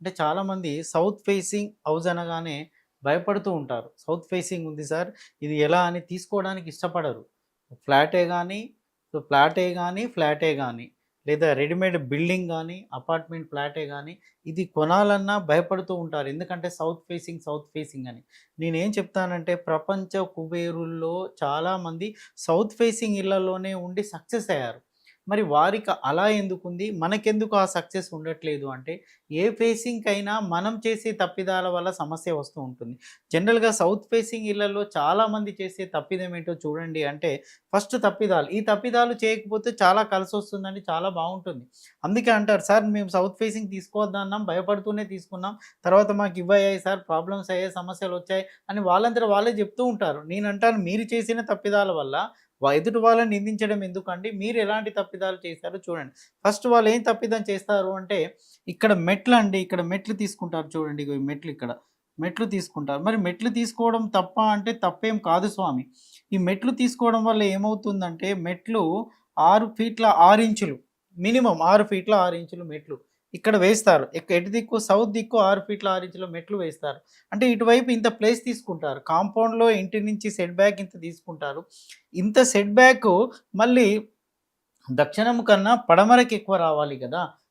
అంటే చాలామంది south facing house అనగానే భయపడుతూ ఉంటారు. సౌత్ ఫేసింగ్ ఉంది సార్ ఇది ఎలా అని తీసుకోవడానికి ఇష్టపడరు. ఫ్లాటే కానీ ఫ్లాటే కానీ ఫ్లాటే కానీ లేదా రెడీమేడ్ బిల్డింగ్ కానీ అపార్ట్మెంట్ ఫ్లాటే కానీ ఇది కొనాలన్నా భయపడుతూ ఉంటారు. ఎందుకంటే సౌత్ ఫేసింగ్, సౌత్ ఫేసింగ్ అని. నేనేం చెప్తానంటే ప్రపంచ కుబేరుల్లో చాలామంది సౌత్ ఫేసింగ్ ఇళ్ళలోనే ఉండి సక్సెస్ అయ్యారు. మరి వారికి అలా ఎందుకుంది? మనకెందుకు ఆ సక్సెస్ ఉండట్లేదు అంటే, ఏ ఫేసింగ్‌కైనా మనం చేసే తప్పిదాల వల్ల సమస్య వస్తూ ఉంటుంది. జనరల్‌గా సౌత్ ఫేసింగ్ ఇళ్ళలో చాలామంది చేసే తప్పిదం ఏంటో చూడండి అంటే, ఫస్ట్ తప్పిదాలు. ఈ తప్పిదాలు చేయకపోతే చాలా కలిసి వస్తుందని చాలా బాగుంటుంది అందుకే అంటారు, "సార్ మేము సౌత్ ఫేసింగ్ తీసుకోవద్దన్నాం, భయపడుతూనే తీసుకున్నాం. తర్వాత మాకు ఇవ్వయ్యాయి సార్, ప్రాబ్లమ్స్ అయ్యాయి, సమస్యలు వచ్చాయి అని వాళ్ళంతట వాళ్ళే చెప్తూ ఉంటారు. నేను అంటాను మీరు చేసిన తప్పిదాల వల్ల ఎదుటి వాళ్ళని నిందించడం ఎందుకండి? మీరు ఎలాంటి తప్పిదాలు చేశారో చూడండి. ఫస్ట్ వాళ్ళు ఏం తప్పిదం చేస్తారు అంటే, ఇక్కడ మెట్లు అండి ఇక్కడ మెట్లు తీసుకుంటారు చూడండి. ఇగో ఈ మెట్లు ఇక్కడ. మెట్లు తీసుకుంటారు. మరి మెట్లు తీసుకోవడం తప్ప అంటే తప్పేం కాదు స్వామి. ఈ మెట్లు తీసుకోవడం వల్ల ఏమవుతుందంటే, మెట్లు ఆరు ఫీట్ల ఆరు ఇంచులు మినిమం ఆరు ఫీట్ల ఆరు ఇంచులు మెట్లు ఇక్కడ వేస్తారు. ఎటు దిక్కు సౌత్ దిక్కు ఆరు ఫీట్ల ఆరు ఇంచుల మెట్లు వేస్తారు. అంటే ఇటువైపు ఇంత ప్లేస్ తీసుకుంటారు. కాంపౌండ్‌లో ఇంటి నుంచి సెట్ బ్యాక్ ఇంత తీసుకుంటారు. ఇంత సెట్ బ్యాక్ మళ్ళీ దక్షిణం కన్నా పడమరకి ఎక్కువ రావాలి కదా